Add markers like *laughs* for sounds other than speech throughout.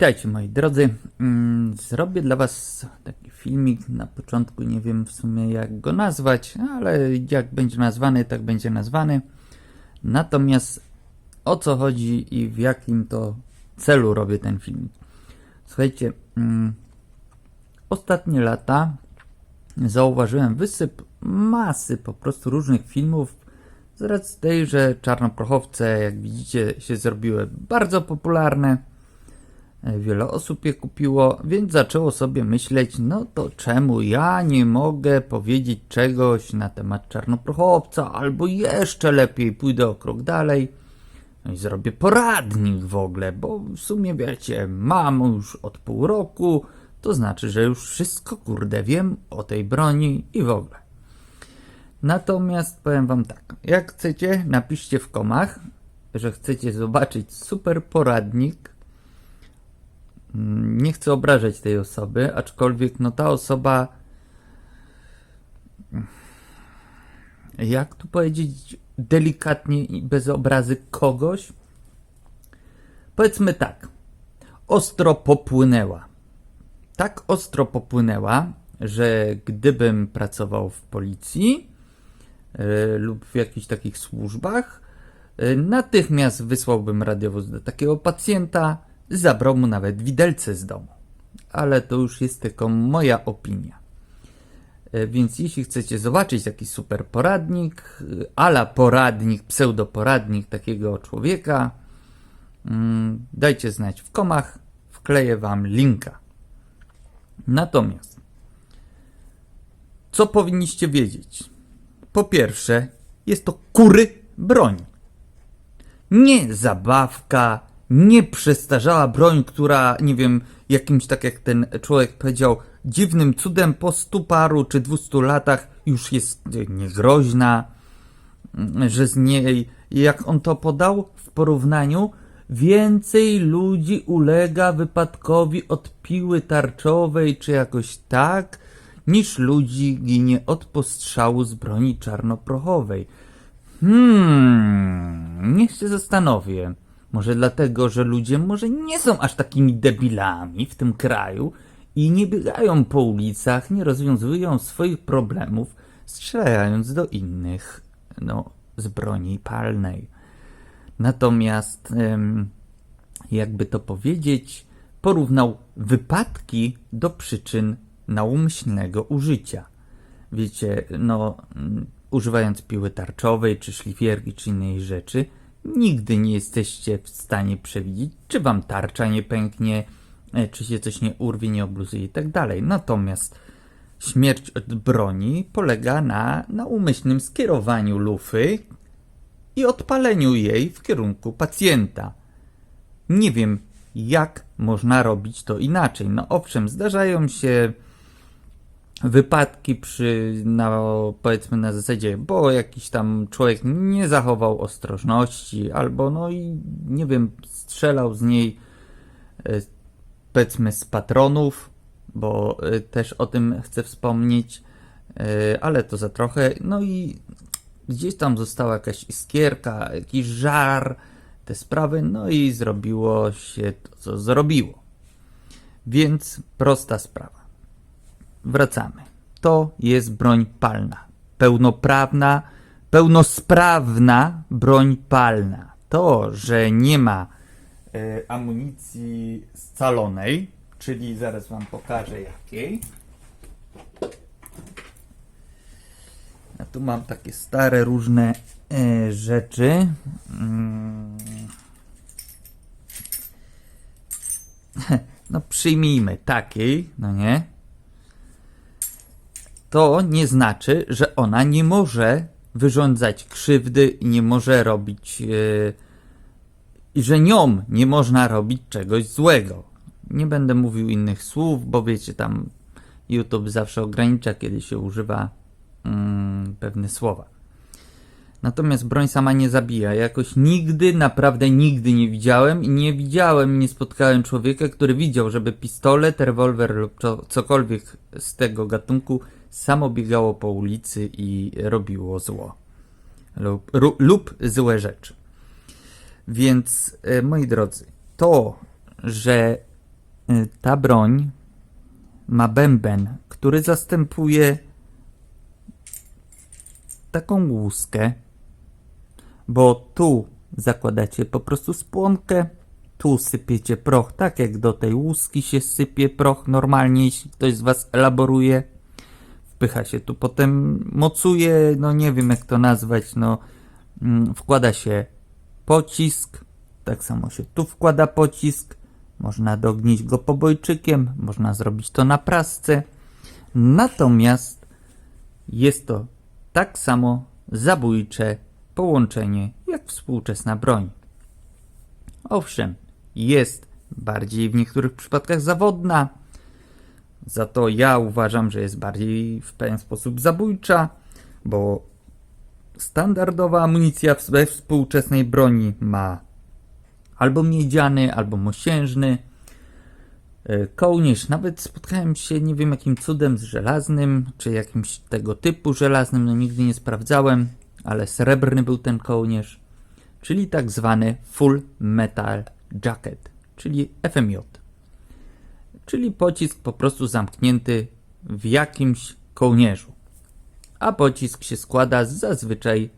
Witajcie moi drodzy. Mm, Zrobię dla Was taki filmik. Na początku nie wiem w sumie jak go nazwać, ale jak będzie nazwany, tak będzie nazwany. Natomiast o co chodzi i w jakim to celu robię ten filmik. Słuchajcie, mm, ostatnie lata zauważyłem wysyp masy po prostu różnych filmów z tej, że czarnoprochowce, jak widzicie, się zrobiły bardzo popularne. E, Wiele osób je kupiło, więc zaczęło sobie myśleć, no to czemu ja nie mogę powiedzieć czegoś na temat czarnoprochowca, albo jeszcze lepiej pójdę o krok dalej no i zrobię poradnik w ogóle, bo w sumie wiecie, mam już od pół roku, to znaczy, że już wszystko kurde wiem o tej broni i w ogóle. Natomiast powiem wam tak, jak chcecie, napiszcie w komach, że chcecie zobaczyć super poradnik. Nie chcę obrażać tej osoby, aczkolwiek no ta osoba jak tu powiedzieć delikatnie i bez obrazy kogoś? Powiedzmy tak, ostro popłynęła. Tak ostro popłynęła, że gdybym pracował w policji e, lub w jakichś takich służbach, e, natychmiast wysłałbym radiowóz do takiego pacjenta, zabrał mu nawet widelce z domu. Ale to już jest tylko moja opinia. E, Więc jeśli chcecie zobaczyć taki super poradnik, e, ala poradnik, pseudoporadnik takiego człowieka, mm, dajcie znać w komach, wkleję wam linka. Natomiast, co powinniście wiedzieć? Po pierwsze, jest to kury broń. Nie zabawka, nie przestarzała broń, która, nie wiem, jakimś, tak jak ten człowiek powiedział, dziwnym cudem po stu paru czy dwustu latach już jest niegroźna, mm, że z niej, jak on to podał w porównaniu, więcej ludzi ulega wypadkowi od piły tarczowej czy jakoś tak, niż ludzi ginie od postrzału z broni czarnoprochowej. Hmm, niech się zastanowię. Może dlatego, że ludzie może nie są aż takimi debilami w tym kraju i nie biegają po ulicach, nie rozwiązują swoich problemów, strzelając do innych, no, z broni palnej. Natomiast, jakby to powiedzieć, porównał wypadki do przyczyn naumyślnego użycia. Wiecie, no, mm, używając piły tarczowej, czy szlifierki, czy innej rzeczy, nigdy nie jesteście w stanie przewidzieć, czy wam tarcza nie pęknie, e, czy się coś nie urwie, nie obluzuje i tak. Natomiast śmierć od broni polega na, na umyślnym skierowaniu lufy i odpaleniu jej w kierunku pacjenta. Nie wiem, jak można robić to inaczej. No owszem, zdarzają się wypadki przy, no, powiedzmy na zasadzie, bo jakiś tam człowiek nie zachował ostrożności, albo no i nie wiem, strzelał z niej e, powiedzmy z patronów, bo e, też o tym chcę wspomnieć, e, ale to za trochę. No i gdzieś tam została jakaś iskierka, jakiś żar, te sprawy, no i zrobiło się to, co zrobiło. Więc prosta sprawa. Wracamy. To jest broń palna. Pełnoprawna, pełnosprawna broń palna. To, że nie ma e, amunicji scalonej, czyli zaraz wam pokażę jakiej. Ja tu mam takie stare różne e, rzeczy. Mm. *laughs* No przyjmijmy takiej, no nie? To nie znaczy, że ona nie może wyrządzać krzywdy nie może robić i że nią nie można robić czegoś złego. Nie będę mówił innych słów, bo wiecie, tam YouTube zawsze ogranicza, kiedy się używa mm, pewne słowa. Natomiast broń sama nie zabija. Jakoś nigdy, naprawdę nigdy nie widziałem i nie widziałem, nie spotkałem człowieka, który widział, żeby pistolet, rewolwer lub co- cokolwiek z tego gatunku samo biegało po ulicy i robiło zło. Lub, ru, lub złe rzeczy. Więc, e, moi drodzy, to, że y, ta broń ma bęben, który zastępuje taką łuskę, bo tu zakładacie po prostu spłonkę, tu sypiecie proch, tak jak do tej łuski się sypie proch normalnie, jeśli ktoś z Was elaboruje. Wpycha się tu, potem mocuje, no nie wiem jak to nazwać, no mm, wkłada się pocisk, tak samo się tu wkłada pocisk, można dognić go pobojczykiem, można zrobić to na prasce. Natomiast jest to tak samo zabójcze połączenie jak współczesna broń. Owszem, jest bardziej w niektórych przypadkach zawodna, za to ja uważam, że jest bardziej w pewien sposób zabójcza, bo standardowa amunicja we współczesnej broni ma albo miedziany, albo mosiężny e, kołnierz. Nawet spotkałem się, nie wiem jakim cudem, z żelaznym, czy jakimś tego typu żelaznym, no nigdy nie sprawdzałem, ale srebrny był ten kołnierz, czyli tak zwany Full Metal Jacket, czyli FMJ. Czyli pocisk po prostu zamknięty w jakimś kołnierzu. A pocisk się składa zazwyczaj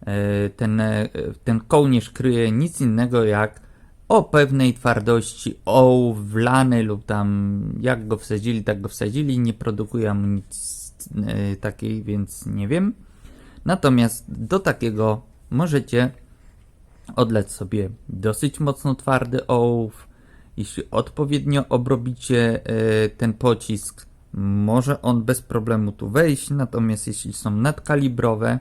e, ten, e, ten kołnierz kryje nic innego jak o pewnej twardości ołów wlany lub tam jak go wsadzili, tak go wsadzili. Nie produkuje amunicji e, takiej, więc nie wiem. Natomiast do takiego możecie odleć sobie dosyć mocno twardy ołów. Jeśli odpowiednio obrobicie e, ten pocisk, może on bez problemu tu wejść. Natomiast jeśli są nadkalibrowe,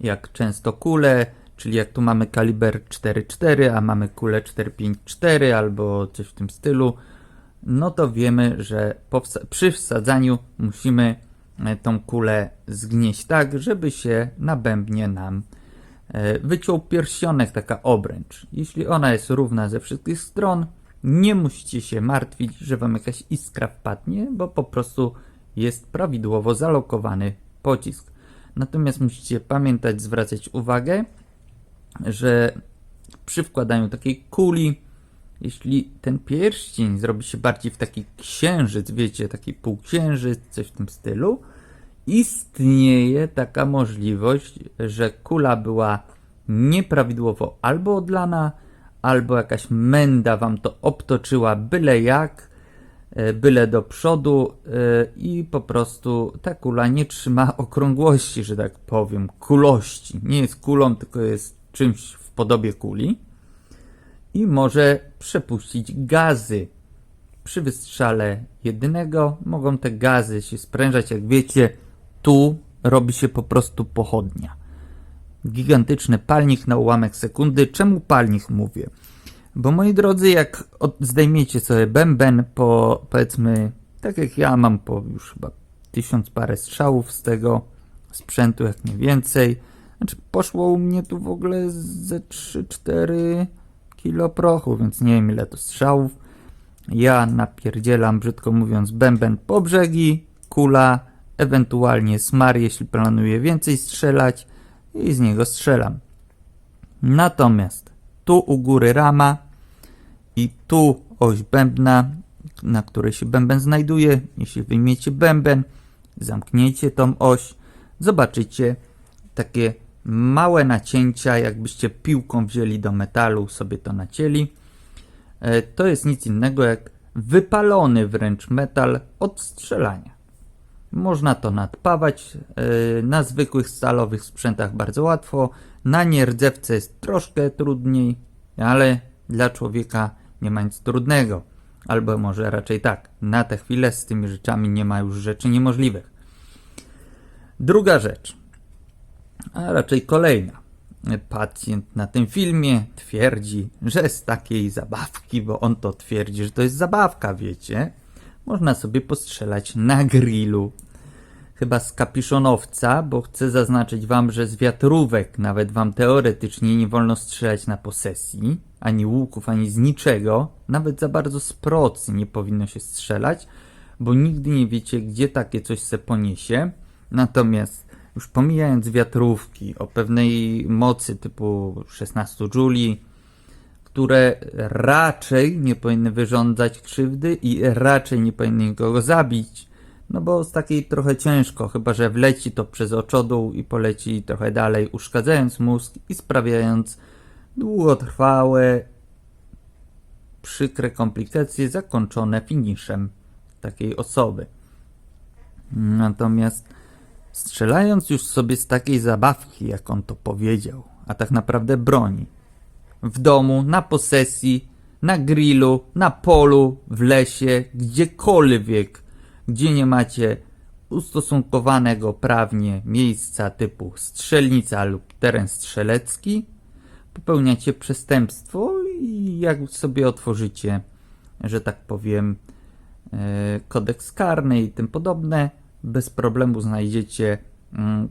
jak często kule, czyli jak tu mamy kaliber 4.4, a mamy kulę 4.5.4 albo coś w tym stylu, no to wiemy, że przy wsadzaniu musimy e, tą kulę zgnieść tak, żeby się na bębnie nam e, wyciął pierścionek, taka obręcz. Jeśli ona jest równa ze wszystkich stron, nie musicie się martwić, że wam jakaś iskra wpadnie, bo po prostu jest prawidłowo zalokowany pocisk. Natomiast musicie pamiętać, zwracać uwagę, że przy wkładaniu takiej kuli, jeśli ten pierścień zrobi się bardziej w taki księżyc, wiecie, taki półksiężyc, coś w tym stylu, istnieje taka możliwość, że kula była nieprawidłowo albo odlana, albo jakaś menda wam to obtoczyła byle jak, e, byle do przodu e, i po prostu ta kula nie trzyma *laughs* okrągłości, że tak powiem, kulości. Nie jest kulą, tylko jest czymś w podobie kuli i może przepuścić gazy. Przy wystrzale jednego mogą te gazy się sprężać, jak wiecie, tu robi się po prostu pochodnia. Gigantyczny palnik na ułamek sekundy. Czemu palnik mówię? Bo moi drodzy, jak od, zdejmiecie sobie bęben po powiedzmy, tak jak ja mam po już chyba tysiąc parę strzałów z tego sprzętu, jak nie więcej. Znaczy poszło u mnie tu w ogóle ze 3-4 kilo prochu, więc nie wiem ile to strzałów. Ja napierdzielam, brzydko mówiąc, bęben po brzegi, kula, ewentualnie smar, jeśli planuję więcej strzelać i z niego strzelam. Natomiast tu u góry rama i tu oś bębna, na której się bęben znajduje. Jeśli wyjmiecie bęben, zamkniecie tą oś, zobaczycie takie małe nacięcia, jakbyście piłką wzięli do metalu, sobie to nacięli. E, To jest nic innego jak wypalony wręcz metal od strzelania. Można to nadpawać e, na zwykłych stalowych sprzętach bardzo łatwo. Na nierdzewce jest troszkę trudniej, ale dla człowieka nie ma nic trudnego. Albo może raczej tak, na tę chwilę z tymi rzeczami nie ma już rzeczy niemożliwych. Druga rzecz, a raczej kolejna. Pacjent na tym filmie twierdzi, że z takiej zabawki, bo on to twierdzi, że to jest zabawka, wiecie, można sobie postrzelać na grillu. Chyba z kapiszonowca, bo chcę zaznaczyć wam, że z wiatrówek nawet wam teoretycznie nie wolno strzelać na posesji, ani łuków, ani z niczego, nawet za bardzo z procy nie powinno się strzelać, bo nigdy nie wiecie, gdzie takie coś se poniesie. Natomiast już pomijając wiatrówki o pewnej mocy typu 16 Juli, które raczej nie powinny wyrządzać krzywdy i raczej nie powinny nikogo zabić. No bo z takiej trochę ciężko, chyba że wleci to przez oczodół i poleci trochę dalej, uszkadzając mózg i sprawiając długotrwałe, przykre komplikacje zakończone finiszem takiej osoby. Natomiast strzelając już sobie z takiej zabawki, jak on to powiedział, a tak naprawdę broni, w domu, na posesji, na grillu, na polu, w lesie, gdziekolwiek, gdzie nie macie ustosunkowanego prawnie miejsca typu strzelnica lub teren strzelecki, popełniacie przestępstwo i jak sobie otworzycie, że tak powiem, e, kodeks karny i tym podobne, bez problemu znajdziecie, mm,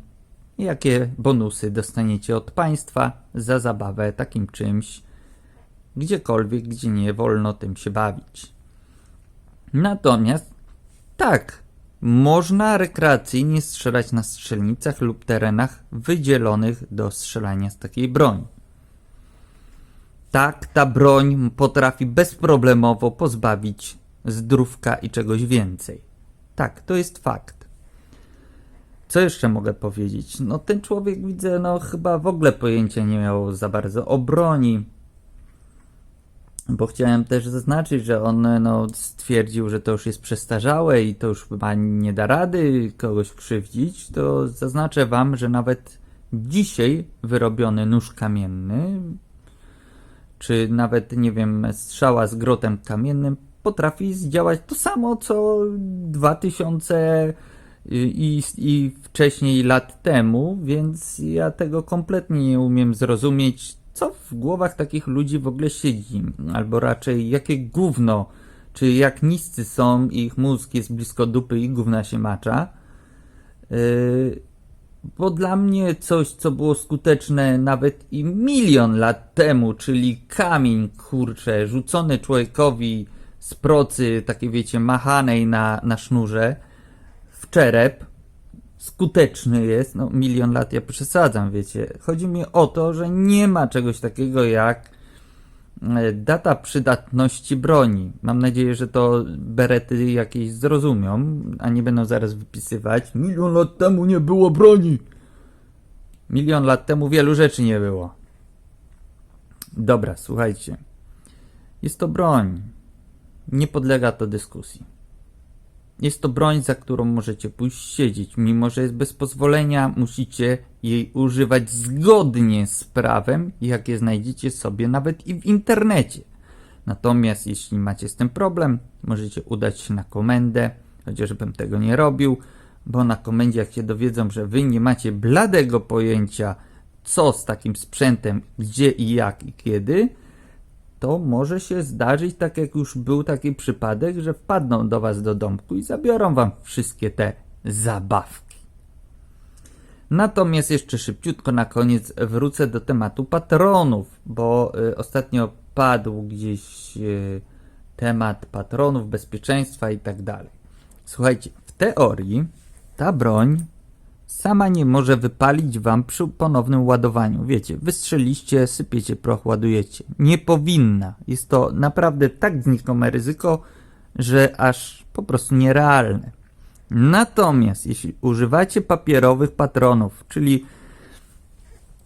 jakie bonusy dostaniecie od państwa za zabawę takim czymś, gdziekolwiek, gdzie nie wolno tym się bawić. Natomiast tak, można rekreacyjnie strzelać na strzelnicach lub terenach wydzielonych do strzelania z takiej broni. Tak, ta broń potrafi bezproblemowo pozbawić zdrówka i czegoś więcej. Tak, to jest fakt. Co jeszcze mogę powiedzieć? No ten człowiek widzę, no chyba w ogóle pojęcia nie miał za bardzo o broni. Bo chciałem też zaznaczyć, że on no, stwierdził, że to już jest przestarzałe i to już chyba nie da rady kogoś krzywdzić. To zaznaczę wam, że nawet dzisiaj wyrobiony nóż kamienny, czy nawet, nie wiem, strzała z grotem kamiennym potrafi zdziałać to samo, co 2000 i, i wcześniej lat temu, więc ja tego kompletnie nie umiem zrozumieć, co w głowach takich ludzi w ogóle siedzi, albo raczej jakie gówno, czy jak niscy są, ich mózg jest blisko dupy i gówna się macza. Yy, bo dla mnie coś, co było skuteczne nawet i milion lat temu, czyli kamień, kurcze, rzucony człowiekowi z procy, takiej wiecie, machanej na, na sznurze, czerep, skuteczny jest, no milion lat ja przesadzam, wiecie. Chodzi mi o to, że nie ma czegoś takiego jak e, data przydatności broni. Mam nadzieję, że to berety jakieś zrozumią, a nie będą zaraz wypisywać. Milion lat temu nie było broni. Milion lat temu wielu rzeczy nie było. Dobra, słuchajcie. Jest to broń. Nie podlega to dyskusji. Jest to broń, za którą możecie pójść siedzieć. Mimo, że jest bez pozwolenia, musicie jej używać zgodnie z prawem, jakie znajdziecie sobie nawet i w internecie. Natomiast jeśli macie z tym problem, możecie udać się na komendę, chociażbym tego nie robił, bo na komendzie jak się dowiedzą, że wy nie macie bladego pojęcia, co z takim sprzętem, gdzie i jak i kiedy, to może się zdarzyć, tak jak już był taki przypadek, że wpadną do was do domku i zabiorą wam wszystkie te zabawki. Natomiast jeszcze szybciutko na koniec wrócę do tematu patronów, bo y, ostatnio padł gdzieś y, temat patronów, bezpieczeństwa i tak dalej. Słuchajcie, w teorii ta broń sama nie może wypalić wam przy ponownym ładowaniu. Wiecie, wystrzeliście, sypiecie proch, ładujecie. Nie powinna. Jest to naprawdę tak znikome ryzyko, że aż po prostu nierealne. Natomiast jeśli używacie papierowych patronów, czyli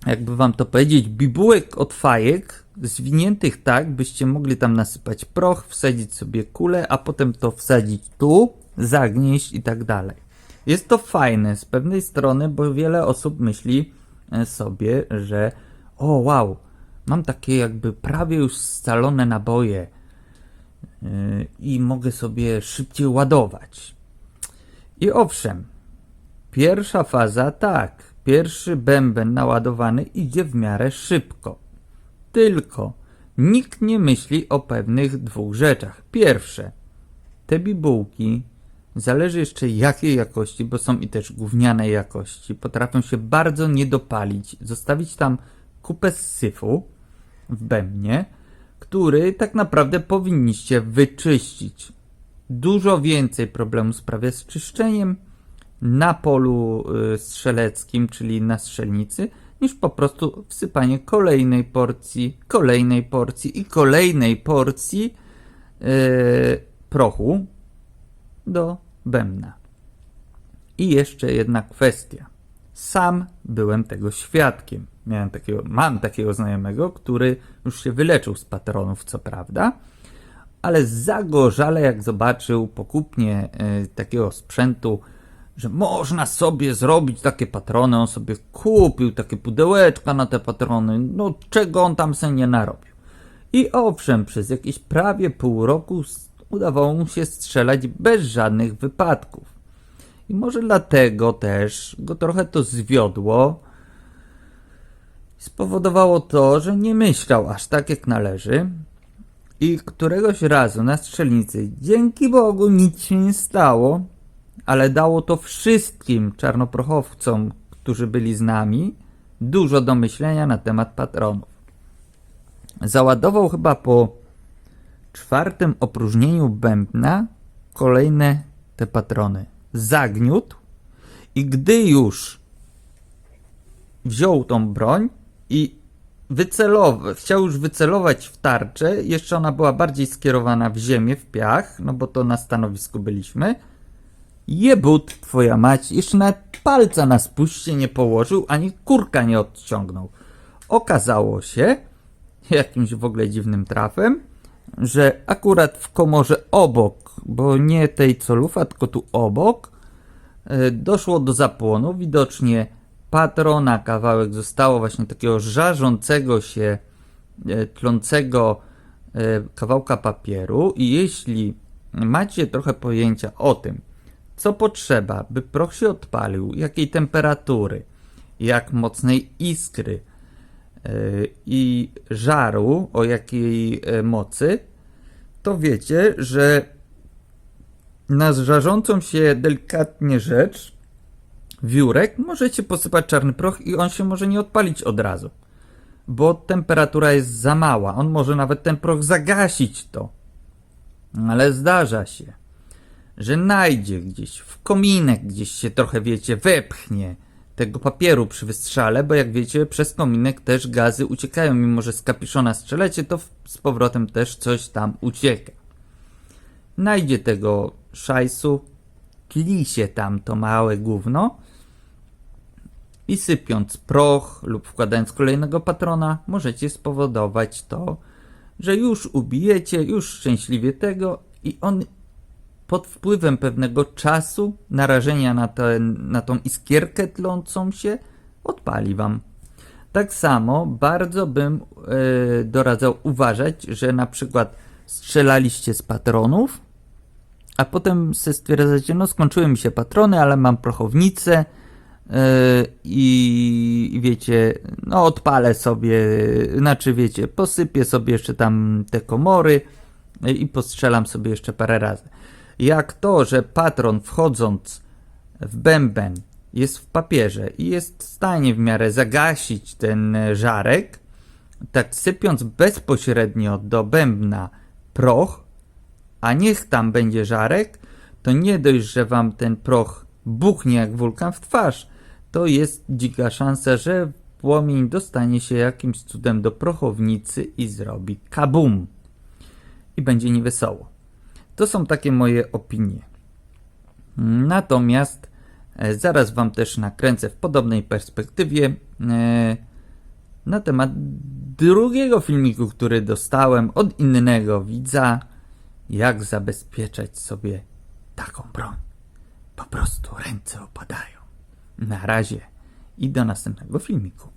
jakby wam to powiedzieć, bibułek od fajek, zwiniętych tak, byście mogli tam nasypać proch, wsadzić sobie kulę, a potem to wsadzić tu, zagnieść i tak dalej. Jest to fajne z pewnej strony, bo wiele osób myśli e, sobie, że o wow, mam takie jakby prawie już scalone naboje yy, i mogę sobie szybciej ładować. I owszem, pierwsza faza tak, pierwszy bęben naładowany idzie w miarę szybko. Tylko nikt nie myśli o pewnych dwóch rzeczach. Pierwsze, te bibułki Zależy jeszcze jakiej jakości, bo są i też gównianej jakości. Potrafią się bardzo nie dopalić. Zostawić tam kupę syfu w bębnie, który tak naprawdę powinniście wyczyścić. Dużo więcej problemu sprawia z czyszczeniem na polu y, strzeleckim, czyli na strzelnicy, niż po prostu wsypanie kolejnej porcji, kolejnej porcji i kolejnej porcji yy, prochu do bębna. I jeszcze jedna kwestia. Sam byłem tego świadkiem. Miałem takiego, mam takiego znajomego, który już się wyleczył z patronów, co prawda, ale zagorzale jak zobaczył po kupnie e, takiego sprzętu, że można sobie zrobić takie patrony, on sobie kupił takie pudełeczka na te patrony, no czego on tam sobie nie narobił. I owszem, przez jakieś prawie pół roku udawało mu się strzelać bez żadnych wypadków. I może dlatego też go trochę to zwiodło. Spowodowało to, że nie myślał aż tak jak należy. I któregoś razu na strzelnicy, dzięki Bogu, nic się nie stało, ale dało to wszystkim czarnoprochowcom, którzy byli z nami, dużo do myślenia na temat patronów. Załadował chyba po czwartym opróżnieniu bębna kolejne te patrony. Zagniótł i gdy już wziął tą broń i wycelował, chciał już wycelować w tarczę, jeszcze ona była bardziej skierowana w ziemię, w piach, no bo to na stanowisku byliśmy. Jebut, twoja mać, jeszcze nawet palca na spuście nie położył, ani kurka nie odciągnął. Okazało się, *laughs* jakimś w ogóle dziwnym trafem, że akurat w komorze obok, bo nie tej co lufa, tylko tu obok, e, doszło do zapłonu. Widocznie patrona kawałek zostało właśnie takiego żarzącego się, e, tlącego e, kawałka papieru i jeśli macie trochę pojęcia o tym, co potrzeba, by proch się odpalił, jakiej temperatury, jak mocnej iskry i żaru, o jakiej e, mocy, to wiecie, że na żarzącą się delikatnie rzecz, wiórek, możecie posypać czarny proch i on się może nie odpalić od razu, bo temperatura jest za mała. On może nawet ten proch zagasić to. Ale zdarza się, że najdzie gdzieś w kominek, gdzieś się trochę, wiecie, wepchnie tego papieru przy wystrzale, bo jak wiecie, przez kominek też gazy uciekają, mimo że z kapiszona strzelecie, to z powrotem też coś tam ucieka. Najdzie tego szajsu, tli się tam to małe gówno i sypiąc proch lub wkładając kolejnego patrona, możecie spowodować to, że już ubijecie, już szczęśliwie tego i on pod wpływem pewnego czasu, narażenia na, ten, na tą iskierkę tlącą się, odpali wam. Tak samo bardzo bym e, doradzał uważać, że na przykład strzelaliście z patronów, a potem se stwierdzacie, no skończyły mi się patrony, ale mam prochownicę yy, i, wiecie, no odpalę sobie, znaczy wiecie, posypię sobie jeszcze tam te komory yy, i postrzelam sobie jeszcze parę razy. Jak to, że patron wchodząc w bęben jest w papierze i jest w stanie w miarę zagasić ten e, żarek, tak sypiąc bezpośrednio do bębna proch, a niech tam będzie żarek, to nie dość, że wam ten proch buchnie jak wulkan w twarz, to jest dzika szansa, że płomień dostanie się jakimś cudem do prochownicy i zrobi kabum. I będzie niewesoło. To są takie moje opinie. Natomiast e, zaraz wam też nakręcę w podobnej perspektywie e, na temat drugiego filmiku, który dostałem od innego widza, jak zabezpieczać sobie taką broń. Po prostu ręce opadają. Na razie i do następnego filmiku.